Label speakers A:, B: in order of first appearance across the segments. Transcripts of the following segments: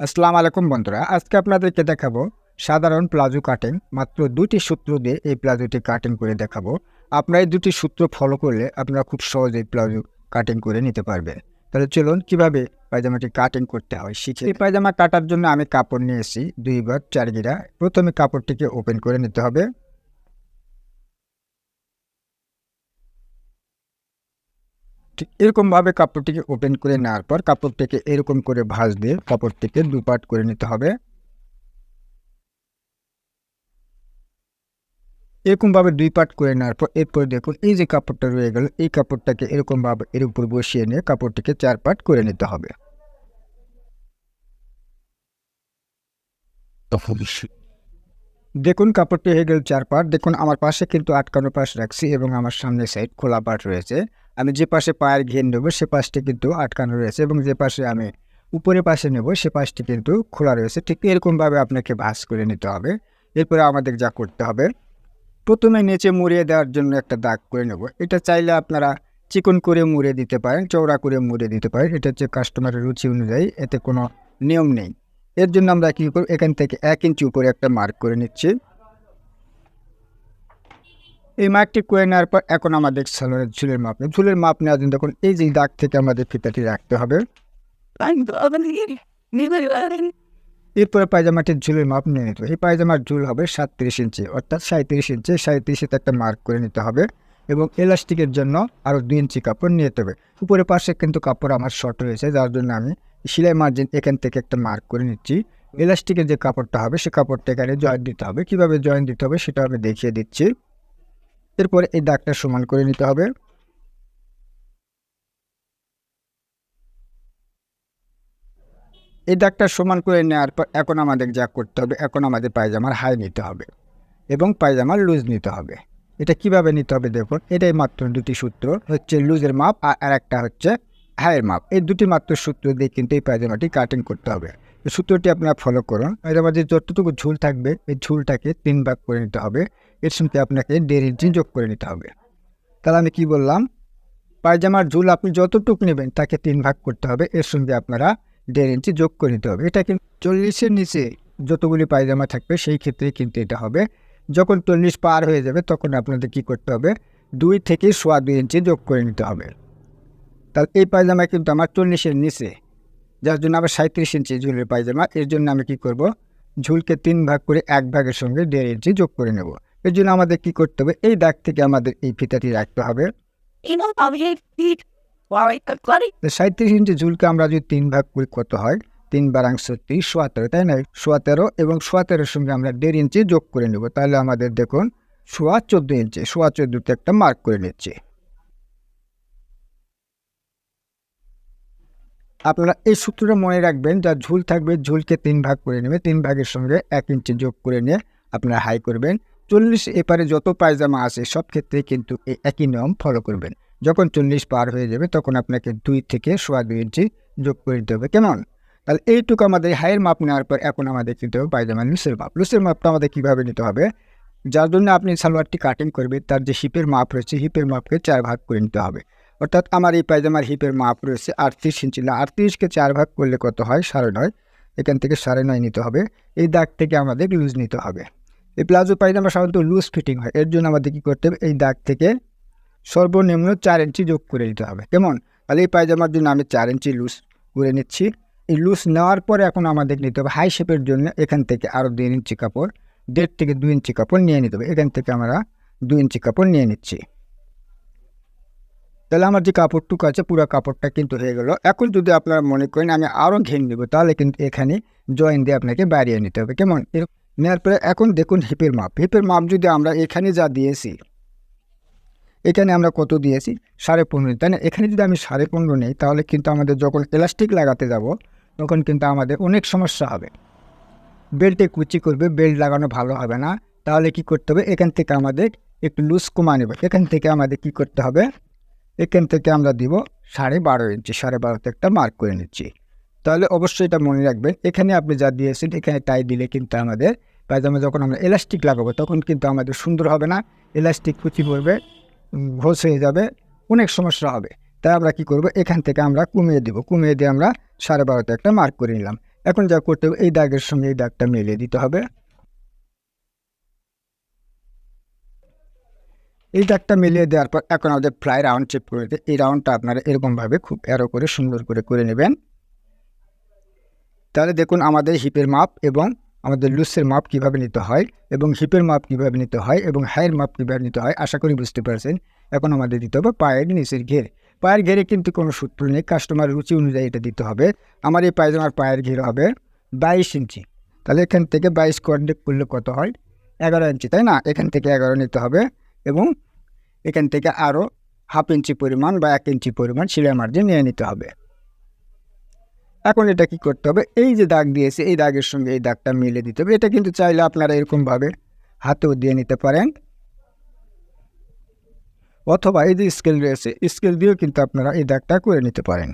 A: আসসালামু আলাইকুম বন্ধুরা আজকে আপনাদেরকে দেখাবো সাধারণ প্লাজো কাটিং মাত্র দুটি সূত্র দিয়ে এই প্লাজোটি কাটিং করে দেখাবো। আপনার এই দুটি সূত্র ফলো করলে আপনারা খুব সহজেই প্লাজো কাটিং করে নিতে পারবে। তাহলে চলুন কীভাবে পায়জামাটি কাটিং করতে হয় শিখে এই পায়জামা কাটার জন্য আমি কাপড় নিয়ে এসেছি দুই বার চার গিরা। প্রথমে কাপড়টিকে ওপেন করে নিতে হবে। ঠিক এরকমভাবে কাপড়টিকে ওপেন করে নেওয়ার পর কাপড়টিকে এরকম করে ভাঁজ দিয়ে কাপড়টিকে দুপাট করে নিতে হবে। এরকমভাবে দুই পাট করে নেওয়ার পর এরপর দেখুন এই যে কাপড়টা রয়ে গেল, এই কাপড়টাকে এরকমভাবে এর উপর বসিয়ে নিয়ে কাপড়টিকে চার পাট করে নিতে হবে। দেখুন, কাপড়টি হয়ে গেল চার পাট দেখুন, আমার পাশে কিন্তু আটকানো পাশ রাখছি এবং আমার সামনে সাইড খোলা পাট রয়েছে। আমি যে পাশে পায়ের ঘের নেব, সে পাশটি কিন্তু আটকানো রয়েছে এবং যে পাশে আমি উপরে পাশে নেব, সে পাশটি কিন্তু খোলা রয়েছে। ঠিক এরকমভাবে আপনাকে ভাঁজ করে নিতে হবে। এরপরে আমাদের যা করতে হবে, প্রথমে নিচে মুড়িয়ে দেওয়ার জন্য একটা দাগ করে নেব। এটা চাইলে আপনারা চিকন করে মুড়ে দিতে পারেন, চওড়া করে মুড়ে দিতে পারেন। এটা হচ্ছে কাস্টমারের রুচি অনুযায়ী, এতে কোনো নিয়ম নেই। এর জন্য আমরা কী করব? এখান থেকে এক ইঞ্চি উপরে একটা মার্ক করে নিচ্ছি। এই মার্কটি করে নেওয়ার পর এখন আমাদের সালোয়ারের ঝুলের মাপ ঝুলের মাপ নেওয়ার জন্য দেখুন, এই যে দাগ থেকে আমাদের ফিতাটি রাখতে হবে। এরপরে পায়জামাটির ঝুলের মাপ নিয়ে নিতে এই পায়জামার ঝুল হবে সাতত্রিশ ইঞ্চি অর্থাৎ সাঁত্রিশ ইঞ্চি সাঁত্রিশে একটা মার্ক করে নিতে হবে এবং এলাস্টিকের জন্য আরও দুই ইঞ্চি কাপড় নিয়ে যেতে হবে। উপরে পাশে কিন্তু কাপড় আমার শর্ট রয়েছে, যার জন্য আমি সেলাই মার্জিন এখান থেকে একটা মার্ক করে নিচ্ছি। এলাস্টিকের যে কাপড়টা হবে, সে কাপড়টা এখানে জয়েন দিতে হবে। কীভাবে জয়েন দিতে হবে সেটা আমি দেখিয়ে দিচ্ছি। এরপরে এই দাগটা সমান করে নিতে হবে। এই দাগটা সমান করে নেওয়ার পর এখন আমাদের যা করতে হবে, এখন আমাদের পায়জামার হাই নিতে হবে এবং পায়জামার লুজ নিতে হবে। এটা কীভাবে নিতে হবে দেখুন, এটাই মাত্র দুটি সূত্র, হচ্ছে লুজের মাপ আর একটা হচ্ছে হাইয়ের মাপ। এই দুটি মাত্র সূত্র দিয়ে কিন্তু এই পায়জামাটি কাটিং করতে হবে। সূত্রটি আপনারা ফলো করুন। পায়জামার যে যতটুকু ঝুল থাকবে, এই ঝুলটাকে তিন ভাগ করে নিতে হবে। এর সঙ্গে আপনাকে দেড় ইঞ্চি যোগ করে নিতে হবে। তাহলে আমি কি বললাম? পায়জামার ঝুল আপনি যতটুকু নেবেন, তাকে তিন ভাগ করতে হবে। এর সঙ্গে আপনারা দেড় ইঞ্চি যোগ করে নিতে হবে। এটা কিন্তু চল্লিশের নিচে যতগুলি পায়জামা থাকবে, সেই ক্ষেত্রে কিন্তু এটা হবে। যখন চল্লিশ পার হয়ে যাবে, তখন আপনাদের কি করতে হবে? দুই থেকে সোয়া দুই ইঞ্চি যোগ করে নিতে হবে। তাহলে এই পায়জামা কিন্তু আমার চল্লিশের নিচে। যার জন্য আবার সাঁত্রিশ ইঞ্চি ঝুলের পায়জামা। এর জন্য আমি কি করব? ঝুলকে তিন ভাগ করে এক ভাগের সঙ্গে দেড় ইঞ্চি যোগ করে নেব। এর জন্য আমাদের কি করতে হবে? এই দাগ থেকে আমাদের এই ফিতাটি রাখতে হবে। সাঁত্রিশ ইঞ্চি ঝুলকে আমরা যদি তিন ভাগ করি কত হয়? তিন বারাংশ ত্রিশ সোয়াতেরো তাই না? সোয়াতেরো এবং সোয়াতেরোর সঙ্গে আমরা দেড় ইঞ্চি যোগ করে নেব। তাহলে আমাদের দেখুন সোয়া চোদ্দ ইঞ্চি সোয়া চোদ্দোতে একটা মার্ক করে নিচ্ছি। আপনারা এই সূত্রটা মনে রাখবেন যা ঝুল থাকবে, ঝুলকে তিন ভাগ করে নেবে, তিন ভাগের সঙ্গে এক ইঞ্চি যোগ করে নিয়ে আপনারা হাই করবেন। চল্লিশ এপারে যত পায়জামা আছে, সব ক্ষেত্রে কিন্তু এই একই নিয়ম ফলো করবেন। যখন চল্লিশ পার হয়ে যাবে, তখন আপনাকে দুই থেকে সোয়া দুই ইঞ্চি যোগ করে দিতে হবে। কেমন? তাহলে এইটুকু আমাদের হাইয়ের মাপ নেওয়ার পর এখন আমাদের কিন্তু হবে পায়জামা লুসের মাপ লুসের মাপটা আমাদের কীভাবে নিতে হবে? যার জন্য আপনি সালোয়ারটি কাটিং করবেন, তার যে হিপের মাপ রয়েছে হিপের মাপকে চার ভাগ করে নিতে হবে। অর্থাৎ আমার এই পায়জামার হিপের মাপ রয়েছে আটত্রিশ ইঞ্চি না আটত্রিশকে চার ভাগ করলে কত হয়? সাড়ে নয়। এখান থেকে সাড়ে নয় নিতে হবে। এই দাগ থেকে আমাদের লুজ নিতে হবে। এই প্লাজো পায়জামা সাধারণত লুজ ফিটিং হয়। এর জন্য আমাদের কী করতে হবে? এই দাগ থেকে সর্বনিম্ন চার ইঞ্চি যোগ করে নিতে হবে। কেমন? তাহলে এই পায়জামার জন্য আমি চার ইঞ্চি লুজ করে নিচ্ছি। এই লুজ নেওয়ার পরে এখন আমাদের নিতে হবে হাই শেপের জন্য এখান থেকে আরও দেড় ইঞ্চি কাপড়, দেড় থেকে দুই ইঞ্চি কাপড় নিয়ে নিতে হবে। এখান থেকে আমরা দুই ইঞ্চি কাপড় নিয়ে নিচ্ছি। তাহলে আমার যে কাপড়টুকু আছে, পুরো কাপড়টা কিন্তু হয়ে গেল। এখন যদি আপনারা মনে করেন আমি আরও ঘেন দেবো তাহলে কিন্তু এখানে জয়েন দিয়ে আপনাকে বাড়িয়ে নিতে হবে। কেমন? নেওয়ার পরে এখন দেখুন হিপের মাপ হিপের মাপ যদি আমরা এখানে যা দিয়েছি, এখানে আমরা কত দিয়েছি? সাড়ে পনেরো। তাই না? এখানে যদি আমি সাড়ে পনেরো নেই, তাহলে কিন্তু আমাদের যখন এলাস্টিক লাগাতে যাব, তখন কিন্তু আমাদের অনেক সমস্যা হবে। বেল্টে কুচি করবে বেল্ট লাগানো ভালো হবে না। তাহলে কি করতে হবে? এখান থেকে আমাদের একটু লুজ কমা নেবে। এখান থেকে আমাদের কি করতে হবে? এখান থেকে আমরা দিব সাড়ে বারো ইঞ্চি, সাড়ে বারোতে একটা মার্ক করে নিচ্ছি। তাহলে অবশ্যই এটা মনে রাখবেন, এখানে আপনি যা দিয়েছেন, এখানে টাই দিলে কিন্তু আমাদের পায়জামা যখন আমরা এলাস্টিক লাগাবো, তখন কিন্তু আমাদের সুন্দর হবে না এলাস্টিক কুচি পড়বে ঘোষ হয়ে যাবে, অনেক সমস্যা হবে। তাই আমরা কি করব, এখান থেকে আমরা কমিয়ে দেব, কমিয়ে দিয়ে আমরা সাড়ে বারোতে একটা মার্ক করে নিলাম। এখন যা করতে হবে, এই দাগের সঙ্গে এই দাগটা মিলিয়ে দিতে হবে। এই দাগটা মিলিয়ে দেওয়ার পর এখন আমাদের ফ্লাই রাউন্ড চেপ করে দিতে এই রাউন্ডটা আপনারা এরকমভাবে খুব অ্যারো করে সুন্দর করে করে নেবেন। তাহলে দেখুন আমাদের হিপের মাপ এবং আমাদের লুসের মাপ কীভাবে নিতে হয় এবং হিপের মাপ কীভাবে নিতে হয় এবং হাইয়ের মাপ কীভাবে নিতে হয়, আশা করি বুঝতে পারছেন। এখন আমাদের দিতে হবে পায়ের নিচের ঘের। পায়ের ঘেরে কিন্তু কোনো সূত্র নেই কাস্টমার রুচি অনুযায়ী এটা দিতে হবে। আমার এই পায়জামার পায়ের ঘের হবে বাইশ ইঞ্চি। তাহলে এখান থেকে বাইশ কোয়ার্ডিনেট করলে কত হয়? এগারো ইঞ্চি, তাই না? এখান থেকে এগারো নিতে হবে। এবং এখান থেকে আরও হাফ ইঞ্চি পরিমাণ বা এক ইঞ্চি পরিমাণ সিলাই মার্জিন নিয়ে নিতে হবে। এখন এটা কি করতে হবে? এই যে দাগ দিয়েছে, এই দাগের সঙ্গে এই দাগটা মিলে দিতে হবে। এটা কিন্তু চাইলে আপনারা এরকমভাবে হাতেও দিয়ে নিতে পারেন। অথবা এই যে স্কেল রয়েছে স্কেল দিয়েও কিন্তু আপনারা এই দাগটা করে নিতে পারেন।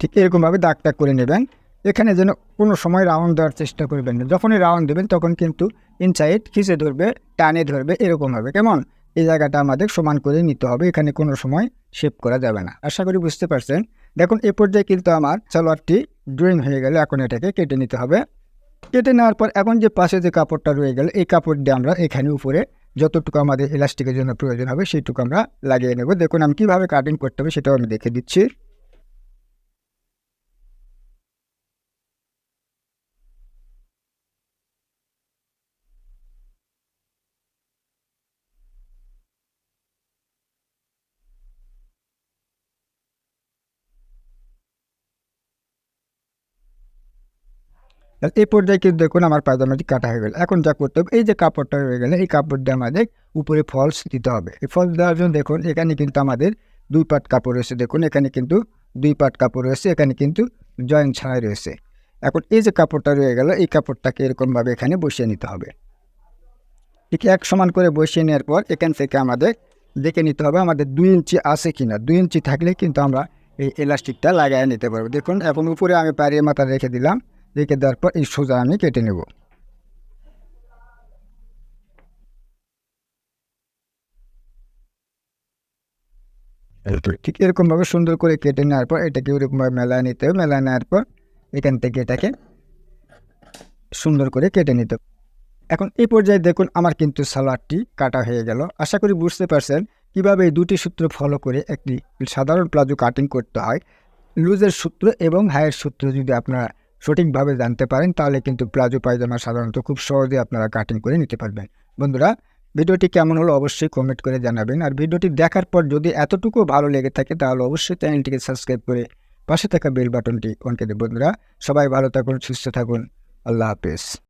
A: ঠিক এরকমভাবে দাগটা করে নেবেন। এখানে যেন কোনো সময় রাউন্ড দেওয়ার চেষ্টা করবেন না। যখনই রাউন্ড দেবেন, তখন কিন্তু ইনসাইড খিচে ধরবে, টানে ধরবে, এরকম হবে। কেমন? এই জায়গাটা আমাদের সমান করে নিতে হবে, এখানে কোনো সময় শেপ করা যাবে না। আশা করি বুঝতে পারছেন। দেখুন, এ পর্যায়ে কিন্তু আমার সালোয়ারটি ড্রয়িং হয়ে গেলে, এখন এটাকে কেটে নিতে হবে। কেটে নেওয়ার পর এখন যে পাশে যে কাপড়টা রয়ে গেল, এই কাপড় দিয়ে আমরা এখানে উপরে যতটুকু আমাদের ইলাস্টিকের জন্য প্রয়োজন হবে, সেইটুকু আমরা লাগিয়ে নেব। দেখুন, আমি কীভাবে কাটিং করতে হবে সেটাও আমি দেখে দিচ্ছি। এই পর্যায়ে কিন্তু দেখুন আমার পায়জামাটি কাটা হয়ে গেল। এখন যা করতে হবে, এই যে কাপড়টা হয়ে গেলে, এই কাপড় দিয়ে আমাদের উপরে ফলস দিতে হবে। এই ফলস দেওয়ার জন্য দেখুন, এখানে কিন্তু আমাদের দুই পাট কাপড় রয়েছে। দেখুন, এখানে কিন্তু দুই পাট কাপড় রয়েছে, এখানে কিন্তু জয়েন্ট ছাড়াই রয়েছে। এখন এই যে কাপড়টা রয়ে গেল, এই কাপড়টাকে এরকমভাবে এখানে বসিয়ে নিতে হবে। ঠিক এক সমান করে বসিয়ে নেওয়ার পর এখান থেকে আমাদের দেখে নিতে হবে আমাদের দুই ইঞ্চি আছে কি না দুই ইঞ্চি থাকলে কিন্তু আমরা এই এলাস্টিকটা লাগাই নিতে পারব। দেখুন, এখন উপরে আমি পাড়িয়ে মাথা রেখে দিলাম। রেখে দেওয়ার পর এই সোজা আমি কেটে নেব। ঠিক এরকমভাবে সুন্দর করে কেটে নেওয়ার পর এটাকে ওরকমভাবে মেলায় নিতে হবে। মেলায় নেওয়ার পর এখান থেকে এটাকে সুন্দর করে কেটে নিতে এখন এই পর্যায়ে দেখুন আমার কিন্তু সালোয়ারটি কাটা হয়ে গেল। আশা করি বুঝতে পারছেন কীভাবে এই দুটি সূত্র ফলো করে একটি সাধারণ প্লাজো কাটিং করতে হয়। লুজের সূত্র এবং হায়ের সূত্র যদি আপনারা সঠিকভাবে জানতে পারেন, তাহলে কিন্তু প্লাজো পায়জামা সাধারণত খুব সহজে আপনারা কাটিং করে নিতে পারবেন। বন্ধুরা, ভিডিওটি কেমন হলো অবশ্যই কমেন্ট করে জানাবেন, আর ভিডিওটি দেখার পর যদি এতটুকু ভালো লেগে থাকে, তাহলে অবশ্যই চ্যানেলটিকে সাবস্ক্রাইব করে পাশে থাকা বেল বাটনটি অন করে বন্ধুরা, সবাই ভালো থাকুন, সুস্থ থাকুন, আল্লাহ হাফেজ।